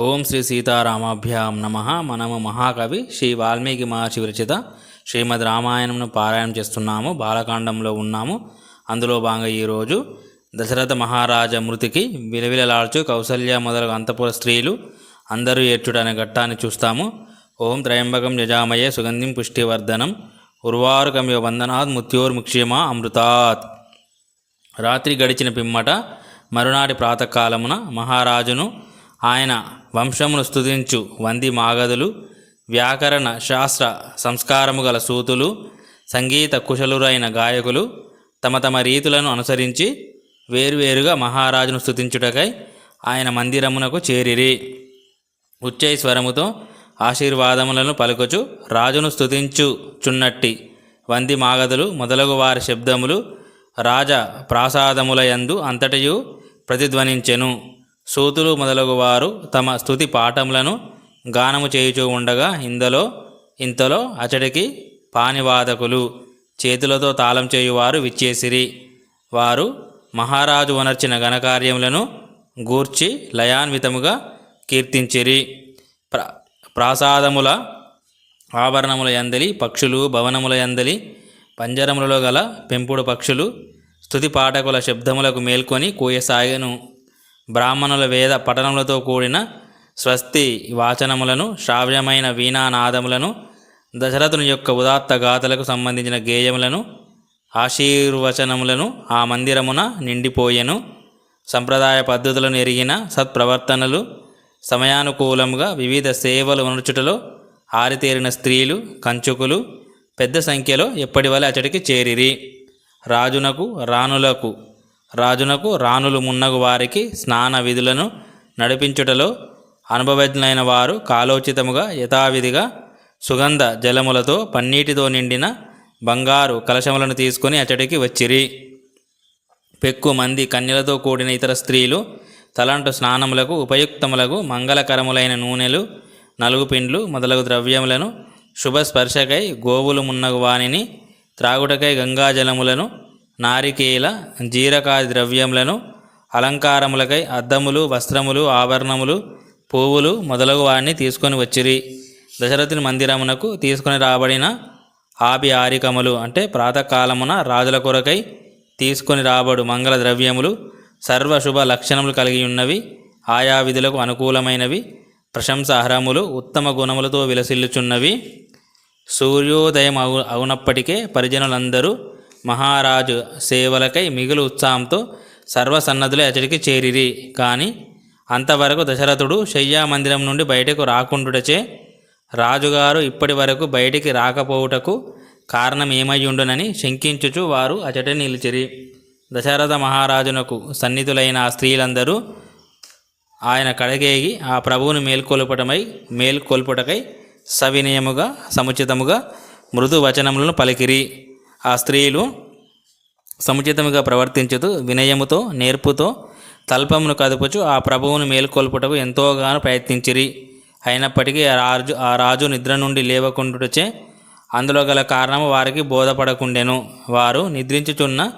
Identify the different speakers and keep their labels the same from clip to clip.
Speaker 1: ఓం శ్రీ సీతారామాభ్యాం నమ. మనము మహాకవి శ్రీ వాల్మీకి మహర్షి విరచిత శ్రీమద్ రామాయణంను పారాయణం చేస్తున్నాము. బాలకాండంలో ఉన్నాము. అందులో భాగంగా ఈరోజు దశరథ మహారాజ మృతికి విలవిలలాడుచు కౌసల్య మొదలగు అంతపుర స్త్రీలు అందరూ ఏడ్చుడనే ఘట్టాన్ని చూస్తాము. ఓం త్రయంబకం యజామయే సుగంధిం పుష్టివర్ధనం ఉర్వారుకమివ వందనాత్ ముత్యోర్ముక్ష్యమా అమృతాత్. రాత్రి గడిచిన పిమ్మట మరునాటి ప్రాతకాలమున మహారాజును ఆయన వంశమును స్థుతించు వంది మాగదులు వ్యాకరణ శాస్త్ర సంస్కారము గల సూతులు సంగీత కుశలురైన గాయకులు తమ తమ రీతులను అనుసరించి వేరువేరుగా మహారాజును స్తుతించుటకై ఆయన మందిరమునకు చేరిరి. ఉచ్చైస్వరముతో ఆశీర్వాదములను పలుకుచు రాజును స్తుతించుచున్నట్టి వంది మాగదులు మొదలగు వారి శబ్దములు రాజ ప్రాసాదములయందు అంతటయు ప్రతిధ్వనించెను. సూతులు మొదలగు వారు తమ స్తుతి పాఠములను గానము చేయుచూ ఉండగా ఇందులో ఇంతలో అచడికి పానివాదకులు చేతులతో తాళం చేయువారు విచ్చేసిరి. వారు మహారాజు వనర్చిన ఘనకార్యములను గూర్చి లయాన్వితముగా కీర్తించిరి. ప్ర ప్రాసాదముల ఆభరణముల యందలి పక్షులు భవనముల యందలి పంజరములలో గల పెంపుడు పక్షులు స్థుతి పాఠకుల శబ్దములకు మేల్కొని కూయసాగను. బ్రాహ్మణుల వేద పఠనములతో కూడిన స్వస్తి వాచనములను శ్రావ్యమైన వీణానాదములను దశరథుని యొక్క ఉదాత్త గాథలకు సంబంధించిన గేయములను ఆశీర్వచనములను ఆ మందిరమున నిండిపోయెను. సంప్రదాయ పద్ధతులను ఎరిగిన సత్ప్రవర్తనలు సమయానుకూలముగా వివిధ సేవలు ఉనర్చుటలో ఆరితేరిన స్త్రీలు కంచుకులు పెద్ద సంఖ్యలో ఎప్పటివలే అచటికి చేరిరి? రాజునకు రాణులకు రాజునకు రాణులు మున్నగు వారికి స్నాన విధులను నడిపించుటలో అనుభవజ్ఞైన వారు కాలోచితముగా యథావిధిగా సుగంధ జలములతో పన్నీటితో నిండిన బంగారు కలశములను తీసుకొని అచటికి వచ్చిరి. పెక్కు మంది కన్యలతో కూడిన ఇతర స్త్రీలు తలంటు స్నానములకు ఉపయుక్తములకు మంగళకరములైన నూనెలు నలుగు పిండ్లు మొదలగు ద్రవ్యములను శుభస్పర్శకై గోవులు మున్నగు వానిని త్రాగుటకై గంగాజలములను నారికేల జీరకాది ద్రవ్యములను అలంకారములకై అద్దములు వస్త్రములు ఆభరణములు పువ్వులు మొదలగు వారిని తీసుకొని వచ్చిరి. దశరథుని మందిరమునకు తీసుకొని రాబడిన ఆపి ఆరికములు అంటే ప్రాతకాలమున రాజుల కొరకై తీసుకొని రాబడు మంగళ ద్రవ్యములు సర్వశుభ లక్షణములు కలిగి ఉన్నవి ఆయా విధులకు అనుకూలమైనవి ప్రశంసార్హములు ఉత్తమ గుణములతో విలసిల్లుచున్నవి. సూర్యోదయం అవు అవునప్పటికే పరిజనులందరూ మహారాజు సేవలకై మిగులు ఉత్సాహంతో సర్వసన్నద్ధులై అతడికి చేరిరి. కానీ అంతవరకు దశరథుడు శయ్యా మందిరం నుండి బయటకు రాకుండుటచే రాజుగారు ఇప్పటి వరకు బయటికి రాకపోవుటకు కారణం ఏమయ్యుండునని శంకించుచు వారు అచట నిలిచిరి. దశరథ మహారాజునకు సన్నిధులైన ఆ స్త్రీలందరూ ఆయన కడగేగి ఆ ప్రభువును మేల్కొల్పటమై మేల్కొల్పుటకై సవినయముగా సముచితముగా మృదు వచనములను పలికిరి. ఆ స్త్రీలు సముచితముగా ప్రవర్తించుతూ వినయముతో నేర్పుతో తల్పమును కదుపుచు ఆ ప్రభువును మేల్కొల్పుటకు ఎంతోగానో ప్రయత్నించిరి. అయినప్పటికీ ఆ రాజు ఆ రాజు నిద్ర నుండి లేవకుండుటచే అందులో గల కారణము వారికి బోధపడకుండెను. వారు నిద్రించుచున్న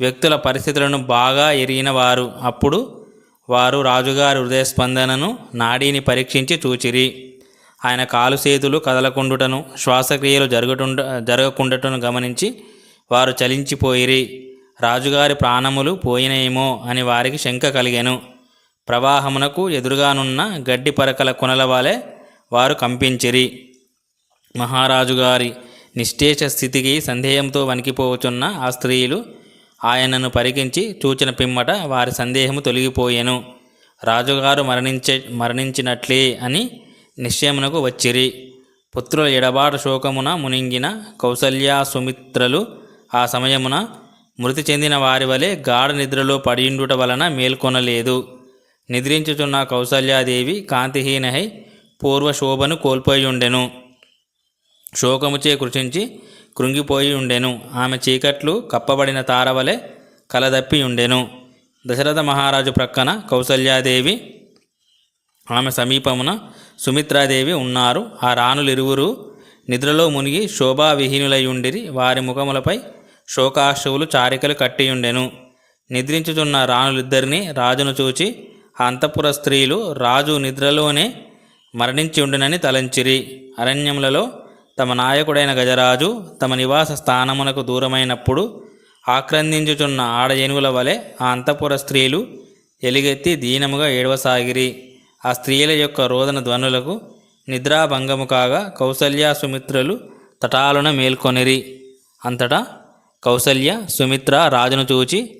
Speaker 1: వ్యక్తుల పరిస్థితులను బాగా ఎరిగిన వారు. అప్పుడు వారు రాజుగారి హృదయ స్పందనను నాడీని పరీక్షించి చూచిరి. ఆయన కాలు చేతులు కదలకుండుటను శ్వాసక్రియలు జరుగుటుండ జరగకుండటను గమనించి వారు చలించిపోయిరి. రాజుగారి ప్రాణములు పోయినేమో అని వారికి శంక కలిగాను. ప్రవాహమునకు ఎదురుగానున్న గడ్డి పరకల కొనల వలె వారు కంపించిరి. మహారాజుగారి నిశ్చేష స్థితికి సందేహంతో వణికిపోవచున్న ఆ స్త్రీలు ఆయనను పరికించి చూచిన పిమ్మట వారి సందేహము తొలగిపోయెను. రాజుగారు మరణించే మరణించినట్లే అని నిశ్చయమునకు వచ్చిరి. పుత్రుల ఎడబాటు శోకమున మునింగిన కౌసల్యా సుమిత్రలు ఆ సమయమున మృతి చెందిన వారి వలె గాఢ నిద్రలో పడియుండుట వలన మేల్కొనలేదు. నిద్రించుచున్న కౌసల్యాదేవి కాంతిహీనహై పూర్వ శోభను కోల్పోయి ఉండెను శోకముచే కృషించి కృంగిపోయి ఉండెను ఆమె చీకట్లు కప్పబడిన తారవలె కలదప్పి ఉండెను దశరథ మహారాజు ప్రక్కన కౌసల్యాదేవి ఆమె సమీపమున సుమిత్రాదేవి ఉన్నారు. ఆ రాణులిరువురు నిద్రలో మునిగి శోభావిహీనులయ్యుండిరి. ఉండిరి వారి ముఖములపై శోకాశువులు చారికలు కట్టియుండెను. నిద్రించుచున్న రాణులిద్దరినీ రాజును చూచి ఆ అంతఃపుర స్త్రీలు రాజు నిద్రలోనే మరణించి ఉండునని తలంచిరి. అరణ్యములలో తమ నాయకుడైన గజరాజు తమ నివాస స్థానమునకు దూరమైనప్పుడు ఆక్రందించుచున్న ఆడ ఏనుగుల వలె ఆ అంతఃపుర స్త్రీలు ఎలుగెత్తి దీనముగా ఏడవసాగిరి. ఆ స్త్రీల యొక్క రోదన ధ్వనులకు నిద్రాభంగము కాగా కౌసల్య సుమిత్రలు తటాలున మేల్కొనిరి. అంతటా కౌసల్య సుమిత్ర రాజును చూచి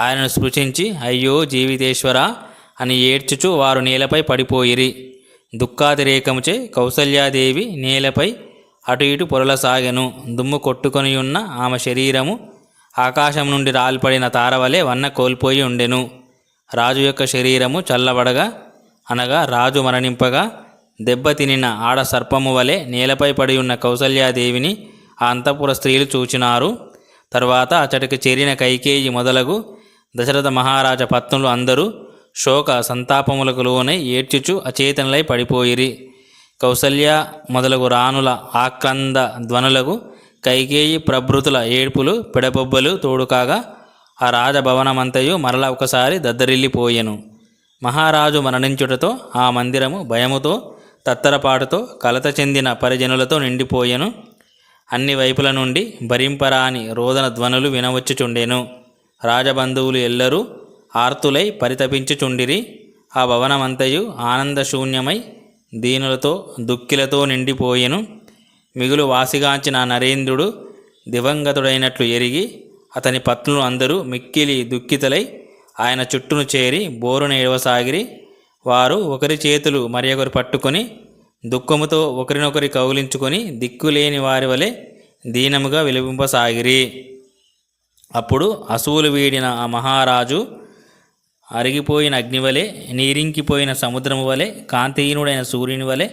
Speaker 1: ఆయనను స్పృశించి అయ్యో జీవితేశ్వర అని ఏడ్చుచు వారు నేలపై పడిపోయిరి. దుఃఖాతిరేకముచే కౌసల్యాదేవి నేలపై అటు ఇటు పొరలసాగెను. దుమ్ము కొట్టుకొని ఉన్న ఆమె శరీరము ఆకాశం నుండి రాల్పడిన తారవలే వన్న కోల్పోయి ఉండెను. రాజు యొక్క శరీరము చల్లబడగా అనగా రాజు మరణింపగా దెబ్బతినిన ఆడ సర్పము వలె నేలపై పడి ఉన్న కౌసల్యాదేవిని ఆ అంతఃపుర స్త్రీలు చూచినారు. తర్వాత అతడికి చేరిన కైకేయి మొదలగు దశరథ మహారాజ పత్నులు అందరూ శోక సంతాపములకు లోనై ఏడ్చుచు అచేతనలై పడిపోయిరి. కౌసల్య మొదలగు రాణుల ఆక్రంద ధ్వనులకు కైకేయి ప్రభృతుల ఏడ్పులు పిడబొబ్బలు తోడుకాగా ఆ రాజభవనమంతయు మరల ఒకసారి దద్దరిల్లిపోయెను. మహారాజు మరణించుటతో ఆ మందిరము భయముతో తత్తరపాటుతో కలత చెందిన పరిజనులతో నిండిపోయెను. అన్ని వైపుల నుండి భరింపరాని రోదన ధ్వనులు వినవచ్చుచుండెను. రాజబంధువులు ఎల్లరూ ఆర్తులై పరితపించుచుండిరి. ఆ భవనమంతయు ఆనందశూన్యమై దీనులతో దుఃఖిలతో నిండిపోయెను. మిగులు వాసిగాంచిన నరేంద్రుడు దివంగతుడైనట్లు ఎరిగి అతని పత్నులు అందరూ మిక్కిలి దుఃఖితలై ఆయన చుట్టూను చేరి బోరున ఏడవసాగిరి. వారు ఒకరి చేతులు మరి ఒకరు పట్టుకొని దుఃఖముతో ఒకరినొకరి కౌలించుకొని దిక్కులేని వారి వలె దీనముగా విలపింపసాగిరి. అప్పుడు అసువులు వీడిన ఆ మహారాజు అరిగిపోయిన అగ్నివలె నీరింకిపోయిన సముద్రము వలె కాంతిహీనుడైన సూర్యుని వలె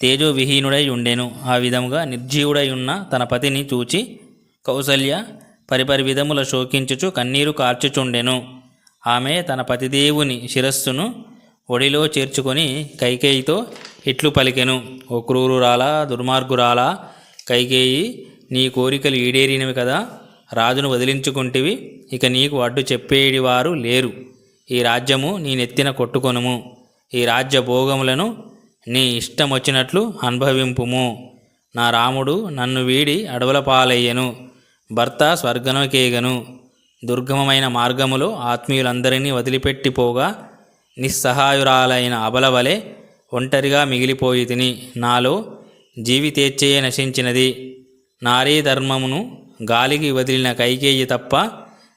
Speaker 1: తేజోవిహీనుడై ఉండెను. ఆ విధముగా నిర్జీవుడై ఉన్న తన పతిని చూచి కౌసల్య పరిపరి విధముల శోకించుచు కన్నీరు కార్చుచుండెను. ఆమె తన పతిదేవుని శిరస్సును ఒడిలో చేర్చుకొని కైకేయితో ఇట్లు పలికెను ఓ క్రూరురాలా దుర్మార్గురాలా కైకేయి నీ కోరికలు ఈడేరినవి కదా రాజును వదిలించుకుంటివి ఇక నీకు అడ్డు చెప్పేడి వారు లేరు. ఈ రాజ్యము నీ నెత్తిన కొట్టుకొనుము. ఈ రాజ్య భోగములను నీ ఇష్టం వచ్చినట్లు అనుభవింపుము. నా రాముడు నన్ను వీడి అడవుల పాలయ్యను. భర్త స్వర్గనకేగను దుర్గమమైన మార్గములో ఆత్మీయులందరినీ వదిలిపెట్టిపోగా నిస్సహాయురాలైన అబలవలే ఒంటరిగా మిగిలిపోయి తిని నాలో జీవితేచ్ఛయే నశించినది. నారీ ధర్మమును గాలికి వదిలిన కైకేయి తప్ప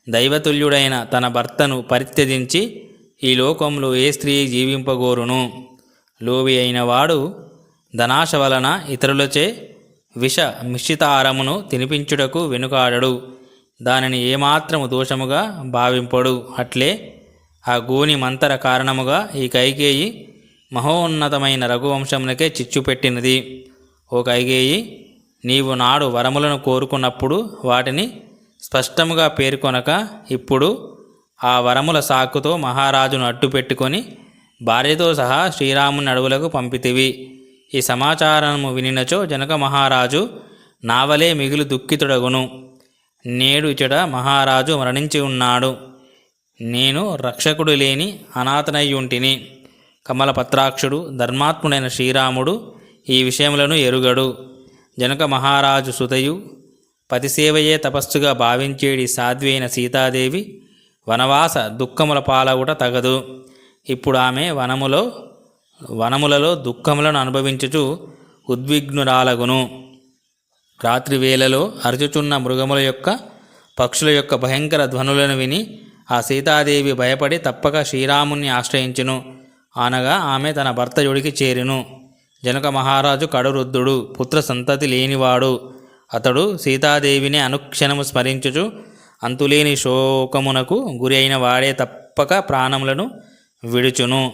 Speaker 1: దైవతుల్యుడైన తన భర్తను పరిత్యజించి ఈ లోకంలో ఏ స్త్రీ జీవింపగోరును? లోవి అయినవాడు ధనాశ వలన ఇతరులచే విష మిశ్రితారమును తినిపించుటకు వెనుకాడడు. దానిని ఏమాత్రము దోషముగా భావింపడు. అట్లే ఆ గోని మంతర కారణముగా ఈ కైకేయి మహోన్నతమైన రఘువంశమునకే చిచ్చు పెట్టినది. ఓ కైకేయి నీవు నాడు వరములను కోరుకున్నప్పుడు వాటిని స్పష్టముగా పేర్కొనక ఇప్పుడు ఆ వరముల సాకుతో మహారాజును అడ్డుపెట్టుకొని భార్యతో సహా శ్రీరాముని అడవులకు పంపితివి. ఈ సమాచారము వినినచో జనక మహారాజు నావలే మిగులు దుఃఖితుడగును. నేడు ఇచట మహారాజు మరణించి ఉన్నాడు. నేను రక్షకుడు లేని అనాథనయ్యుంటిని. కమలపత్రాక్షుడు ధర్మాత్ముడైన శ్రీరాముడు ఈ విషయములను ఎరుగడు. జనక మహారాజు సుతయు పతిసేవయే తపస్సుగా భావించేడి సాధ్వి అయిన సీతాదేవి వనవాస దుఃఖముల పాలవుట తగదు. ఇప్పుడు ఆమె వనములో వనములలో దుఃఖములను అనుభవించుచు ఉద్విగ్నురాలగును. రాత్రి వేళలో అరుచుచున్న మృగముల యొక్క పక్షుల యొక్క భయంకర ధ్వనులను విని ఆ సీతాదేవి భయపడి తప్పక శ్రీరాముని ఆశ్రయించును. అనగా ఆమె తన భర్త జోడికి చేరును. జనక మహారాజు కడురుద్ధుడు పుత్ర సంతతి లేనివాడు. అతడు సీతాదేవిని అనుక్షణము స్మరించుచు అంతులేని శోకమునకు గురి అయిన వాడే తప్పక ప్రాణములను విడుచును.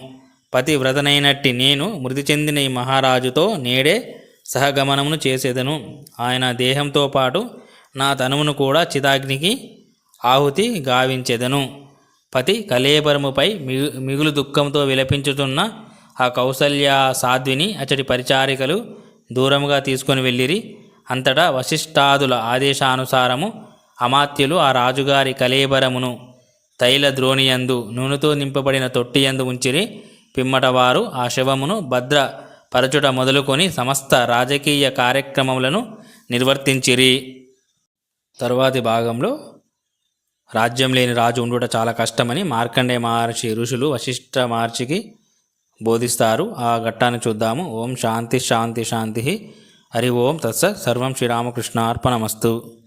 Speaker 1: పతివ్రతనైనట్టి నేను మృతి చెందిన ఈ మహారాజుతో నేడే సహగమనమును చేసేదను. ఆయన దేహంతో పాటు నా తనువును కూడా చితాగ్నికి ఆహుతి గావించెదను. పతి కలేబరముపై మిగు మిగులు దుఃఖంతో విలపించుతున్న ఆ కౌసల్య సాధ్విని అతడి పరిచారికలు దూరముగా తీసుకొని వెళ్ళిరి. అంతటా వశిష్ఠాదుల ఆదేశానుసారము అమాత్యులు ఆ రాజుగారి కలేబరమును తైల ద్రోణియందు నూనెతో నింపబడిన తొట్టియందు ఉంచిరి. పిమ్మట వారు ఆ శవమును భద్ర పరచుట మొదలుకొని సమస్త రాజకీయ కార్యక్రమములను నిర్వర్తించిరి. తరువాతి భాగంలో రాజ్యం లేని రాజు ఉండుట చాలా కష్టమని మార్కండే మహర్షి ఋషులు వశిష్ఠ మహర్షికి బోధిస్తారు. ఆ ఘట్టాన్ని చూద్దాము. ఓం శాంతి శాంతి శాంతి. హరి ఓం తత్సత్. సర్వం శ్రీరామకృష్ణార్పణమస్తు.